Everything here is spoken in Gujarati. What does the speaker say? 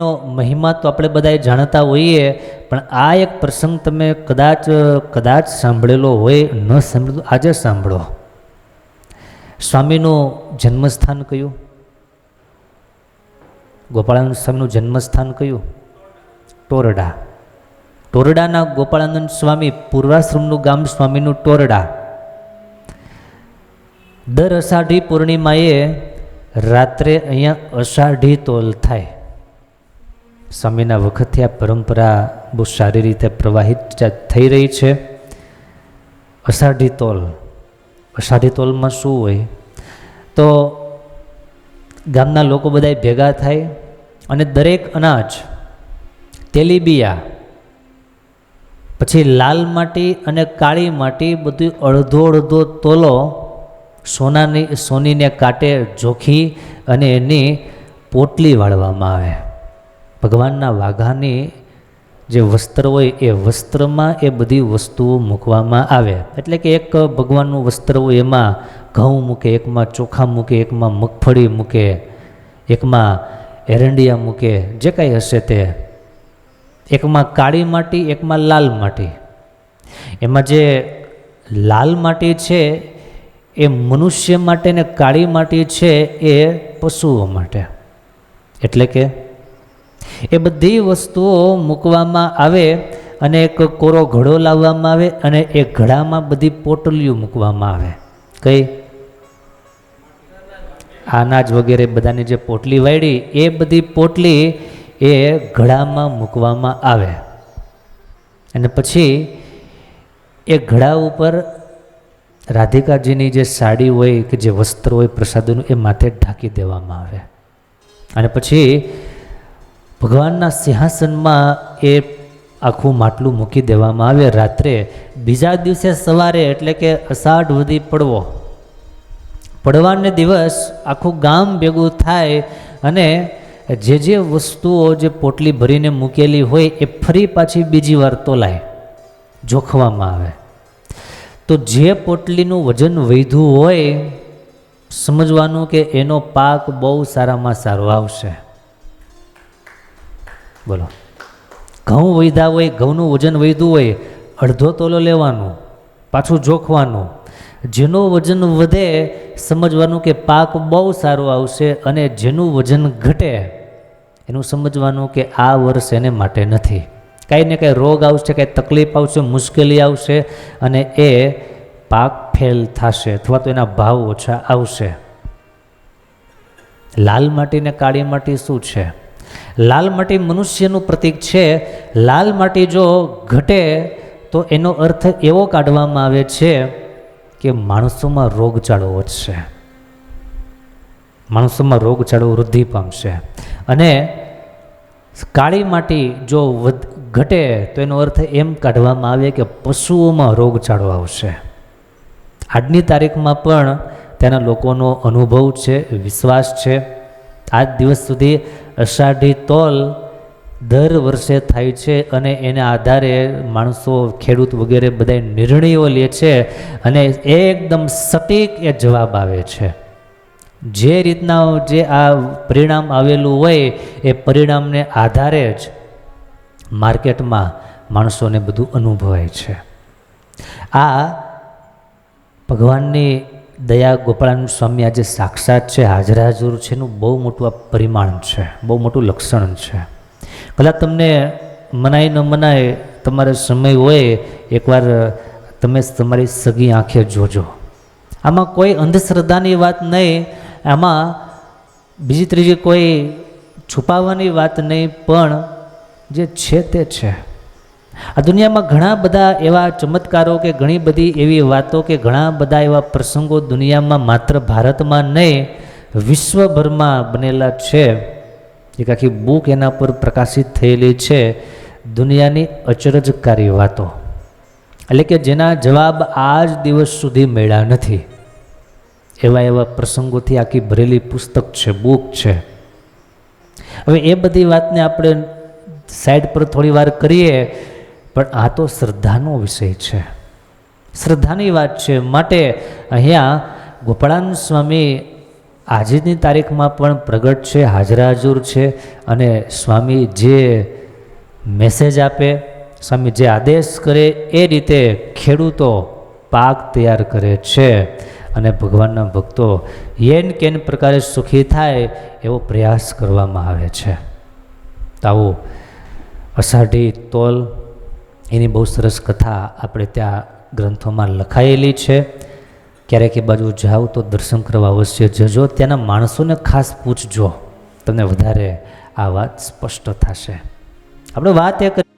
નો મહિમા તો આપણે બધાએ જાણતા હોઈએ, પણ આ એક પ્રસંગ તમે કદાચ કદાચ સાંભળેલો હોય, ન સાંભળેલો, આજે સાંભળો. સ્વામીનું જન્મસ્થાન કયું? ગોપાળાનંદ સ્વામીનું જન્મસ્થાન કયું? ટોરડા. ટોરડાના ગોપાળાનંદ સ્વામી પૂર્વાશ્રમનું ગામ સ્વામીનું ટોરડા. દર અષાઢી પૂર્ણિમાએ રાત્રે અહીંયા અષાઢી તોલ થાય. સ્વામીના વખતથી આ પરંપરા બહુ સારી રીતે પ્રવાહિત થઈ રહી છે. અષાઢી તોલ. અષાઢી તોલમાં શું હોય? તો ગામના લોકો બધા ભેગા થાય અને દરેક અનાજ, તેલીબિયા, પછી લાલ માટી અને કાળી માટી બધું અડધો અડધો તોલો સોનાની, સોનીને કાંટે જોખી અને એની પોટલી વાળવામાં આવે. ભગવાનના વાઘાની જે વસ્ત્ર હોય એ વસ્ત્રમાં એ બધી વસ્તુઓ મૂકવામાં આવે. એટલે કે એક ભગવાનનું વસ્ત્ર હોય એમાં ઘઉં મૂકે, એકમાં ચોખા મૂકે, એકમાં મગફળી મૂકે, એકમાં એરંડિયા મૂકે, જે કાંઈ હશે તે. એકમાં કાળી માટી, એકમાં લાલ માટી. એમાં જે લાલ માટી છે, એ મનુષ્ય માટે ને કાળી માટી છે, એ પશુઓ માટે. એટલે કે એ બધી વસ્તુઓ મૂકવામાં આવે અને એક કોરો ઘડો લાવવામાં આવે અને એ ઘડામાં બધી પોટલીઓ મૂકવામાં આવે. કઈ? અનાજ વગેરે બધાની જે પોટલી વાળી એ બધી પોટલી એ ઘડામાં મૂકવામાં આવે. અને પછી એ ઘડા ઉપર રાધિકાજીની જે સાડી હોય કે જે વસ્ત્ર હોય પ્રસાદોનું એ માથે ઢાંકી દેવામાં આવે. અને પછી ભગવાનના સિંહાસનમાં એ આખું માટલું મૂકી દેવામાં આવે. રાત્રે બીજા દિવસે સવારે એટલે કે અષાઢ વધી પડવો. પડવાને દિવસ આખું ગામ ભેગું થાય અને જે જે વસ્તુઓ જે પોટલી ભરીને મૂકેલી હોય એ ફરી પાછી બીજી વાર તોલાય, જોખવામાં આવે. તો જે પોટલીનું વજન વધ્યું હોય, સમજવાનું કે એનો પાક બહુ સારામાં સારો આવશે. બોલો. ઘઉં વધ્યા હોય, ઘઉંનું વજન વધ્યું હોય, અડધો તોલો લેવાનો, પાછું જોખવાનું. જેનું વજન વધે, સમજવાનું કે પાક બહુ સારો આવશે અને જેનું વજન ઘટે, એનું સમજવાનું કે આ વર્ષ એને માટે નથી. કાંઈ ને કાંઈ રોગ આવશે, કાંઈ તકલીફ આવશે, મુશ્કેલી આવશે અને એ પાક ફેલ થશે અથવા તો એના ભાવ ઓછા આવશે. લાલ માટી ને કાળી માટી શું છે? લાલ માટી મનુષ્યનું પ્રતીક છે. લાલ માટી જો ઘટે તો એનો અર્થ એવો કાઢવામાં આવે છે કે માણસોમાં રોગચાળો વધશે. માણસોમાં રોગચાળો વૃદ્ધિ પામશે. અને કાળી માટી જો વધ, ઘટે તો એનો અર્થ એમ કાઢવામાં આવે કે પશુઓમાં રોગચાળો આવશે. આજની તારીખમાં પણ તેના લોકોનો અનુભવ છે, વિશ્વાસ છે. આજ દિવસ સુધી અષાઢી તોલ દર વર્ષે થાય છે અને એના આધારે માણસો, ખેડૂત વગેરે બધા નિર્ણયો લે છે અને એકદમ સટીક એ જવાબ આવે છે. જે રીતના જે આ પરિણામ આવેલું હોય એ પરિણામને આધારે જ માર્કેટમાં માણસોને બધું અનુભવાય છે. આ ભગવાનની દયા ગોપાળાનંદ સ્વામી આજે સાક્ષાત છે હાજર હાજર છે, એનું બહુ મોટું આ પરિમાણ છે, બહુ મોટું લક્ષણ છે. કદાચ તમને મનાય ન મનાય, તમારે સમય હોય, એકવાર તમે તમારી સગી આંખે જોજો. આમાં કોઈ અંધશ્રદ્ધાની વાત નહીં, આમાં બીજી ત્રીજી કોઈ છુપાવવાની વાત નહીં, પણ જે છે તે છે. આ દુનિયામાં ઘણા બધા એવા ચમત્કારો કે ઘણી બધી એવી વાતો કે ઘણા બધા એવા પ્રસંગો દુનિયામાં માત્ર ભારતમાં નહીં, વિશ્વભરમાં બનેલા છે. એક આખી બુક એના પર પ્રકાશિત થયેલી છે, દુનિયાની અચરજકારી વાતો. એટલે કે જેના જવાબ આજ દિવસ સુધી મળ્યા નથી. એવા એવા પ્રસંગોથી આખી ભરેલી પુસ્તક છે, બુક છે. હવે એ બધી વાતને આપણે સાઈડ પર થોડી વાર કરીએ પણ આ તો શ્રદ્ધાનો વિષય છે. શ્રદ્ધાની વાત છે. માટે અહીંયા ગોપાળાન સ્વામી આજની તારીખમાં પણ પ્રગટ છે હાજરા હાજુર છે અને સ્વામી જે મેસેજ આપે, સ્વામી જે આદેશ કરે એ રીતે ખેડૂતો પાક તૈયાર કરે છે અને ભગવાનના ભક્તો યેન કેન પ્રકારે સુખી થાય એવો પ્રયાસ કરવામાં આવે છે. તાવો અષાઢી તોલ એની બહુ સરસ કથા આપણે ત્યાં ગ્રંથોમાં લખાયેલી છે. ક્યારેક એ બાજુ જાઓ તો દર્શન કરવા અવશ્ય જજો. ત્યાંના માણસોને ખાસ પૂછજો. તમને વધારે આ વાત સ્પષ્ટ થશે. આપણે વાત એ કરી